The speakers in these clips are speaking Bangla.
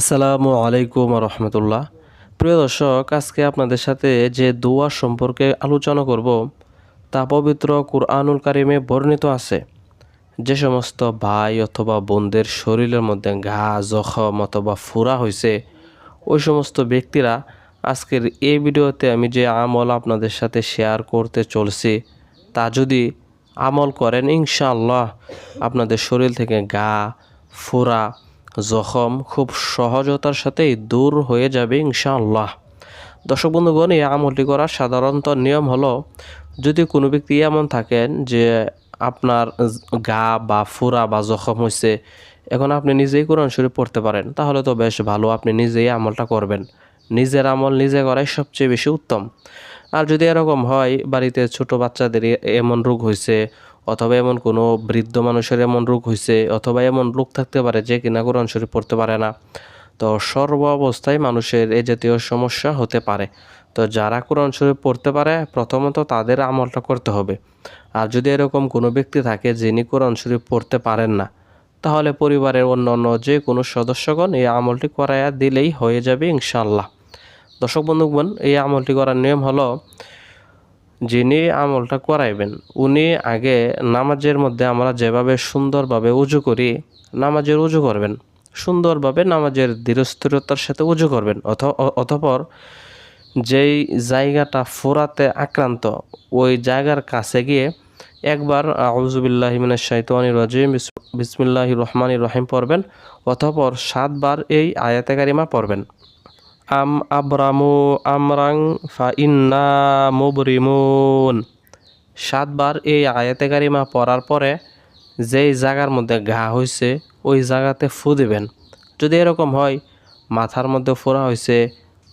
আসসালামু আলাইকুম রহমতুল্লাহ প্রিয় দর্শক, আজকে আপনাদের সাথে যে দোয়া সম্পর্কে আলোচনা করব, তা পবিত্র কুরআনুল কারিমে বর্ণিত আছে। যে সমস্ত ভাই অথবা বোনদের শরীরের মধ্যে ঘা, জখম অথবা ফুরা হয়েছে ওই সমস্ত ব্যক্তিরা আজকের এই ভিডিওতে আমি যে আমল আপনাদের সাথে শেয়ার করতে চলছি, তা যদি আমল করেন, ইনশাআল্লাহ আপনাদের শরীর থেকে ঘা ফোড়া জখম খুব সহজতার সাথেই দূর হয়ে যাবে ইনশাআল্লাহ। দর্শক বন্ধুগণ, এই আমলটি করার সাধারণত নিয়ম হলো, যদি কোনো ব্যক্তি এমন থাকেন যে আপনার গা বা ফুরা বা জখম হয়েছে এখন আপনি নিজেই কোরআন শরীফ পড়তে পারেন, তাহলে তো বেশ ভালো, আপনি নিজেই আমলটা করবেন। নিজের আমল নিজে করাই সবচেয়ে বেশি উত্তম। আর যদি এরকম হয়, বাড়িতে ছোট বাচ্চাদের এমন রোগ হয়েছে অথবা এমন কোনো বৃদ্ধ মানুষের এমন রোগ হয়েছে অথবা এমন রোগ থাকতে পারে যে কিনা কোরআন শরীফ পড়তে পারে না। তো সর্ব অবস্থায় মানুষের এ জাতীয় সমস্যা হতে পারে। তো যারা কোরআন শরীফ পড়তে পারে, প্রথমত তাদের আমলটা করতে হবে। আর যদি এরকম কোনো ব্যক্তি থাকে যিনি কোরআন শরীফ পড়তে পারেন না, তাহলে পরিবারের অন্য অন্য যে কোনো সদস্যগণ এই আমলটি করাইয়া দিলেই হয়ে যাবে ইনশাল্লাহ দর্শক বন্ধুগণ, এই আমলটি করার নিয়ম হলো যিনি আমলটা করাইবেন, উনি আগে নামাজের মধ্যে আমরা যেভাবে সুন্দরভাবে উজু করি, নামাজের উজু করবেন। সুন্দরভাবে নামাজের ধীরস্থিরতার সাথে উজু করবেন। অথ অতঃপর যেই জায়গাটা ফোরাতে আক্রান্ত, ওই জায়গার কাছে গিয়ে একবার আউজুবিল্লাহিমিনের শাইতানি রাজিম বিসমিল্লাহ রহমান রহিম পড়বেন, অতঃপর সাতবার এই আয়াতে কারিমা পড়বেন। আম আবরামু আমরাং ইন্না মুবরিমুন সাতবার এই আয়াতে কারিমা পড়ার পরে যেই জায়গার মধ্যে ঘা হয়েছে ওই জায়গাতে ফু দিবেন। যদি এরকম হয়, মাথার মধ্যে ফোড়া হয়েছে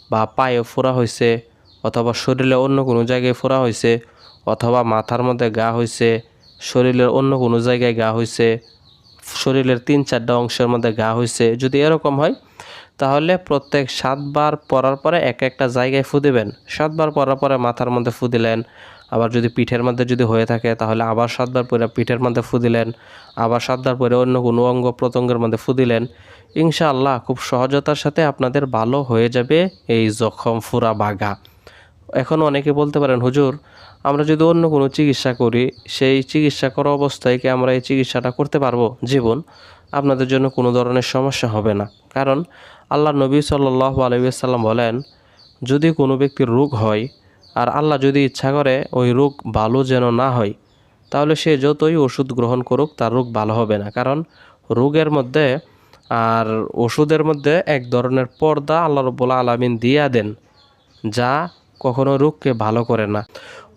বা পায়ে ফোড়া হয়েছে অথবা শরীরে অন্য কোনো জায়গায় ফোড়া হয়েছে অথবা মাথার মধ্যে গা হয়েছে শরীরের অন্য কোনো জায়গায় গা হয়েছে শরীরের তিন চারটা অংশের মধ্যে ঘা হয়েছে যদি এরকম হয় তাহলে প্রত্যেক সাতবার পরার পরে এক একটা জায়গায় ফু দেবেন। সাতবার পরার পরে মাথার মধ্যে ফু দিলেন। আবার যদি পিঠের মধ্যে যদি হয়ে থাকে, তাহলে আবার সাতবার পরে পিঠের মধ্যে ফু দিলেন। আবার সাতবার পরে অন্য কোনো অঙ্গ প্রত্যঙ্গের মধ্যে ফু দিলেন। ইনশাআল্লাহ খুব সহজতার সাথে আপনাদের ভালো হয়ে যাবে এই জখম ফুরা বাঘা এখন অনেকে বলতে পারেন, হুজুর, আমরা যদি অন্য কোনো চিকিৎসা করি, সেই চিকিৎসা করা অবস্থায় কি আমরা এই চিকিৎসাটা করতে পারব? জীবন আপনাদের জন্য কোনো ধরনের সমস্যা হবে না। কারণ আল্লাহ নবী সাল্লাহ আলহিসাল্লাম বলেন, যদি কোনো ব্যক্তির রোগ হয় আর আল্লাহ যদি ইচ্ছা করে ওই রোগ ভালো যেন না হয়, তাহলে সে যতই ওষুধ গ্রহণ করুক তার রোগ ভালো হবে না। কারণ রোগের মধ্যে আর ওষুধের মধ্যে এক ধরনের পর্দা আল্লাহ রব্বুল্লা আলমিন দিয়া দেন, যা কখনো রোগকে ভালো করে না।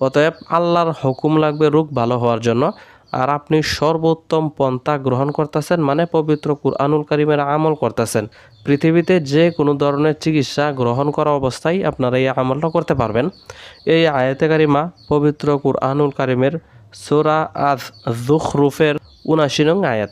অতএব আল্লাহর হুকুম লাগবে রোগ ভালো হওয়ার জন্য। আর আপনি সর্বোত্তম পন্থা গ্রহণ করতেছেন মানে পবিত্র কুরআনুল কারিমের আমল করতেছেন। পৃথিবীতে যে কোনো ধরনের চিকিৎসা গ্রহণ করা অবস্থায় আপনারা এই আমলটা করতে পারবেন। এই আয়াতে কারিমা পবিত্র কুরআনুল কারিমের সোরা আজ জুখরুফের উনাশি নং আয়াত।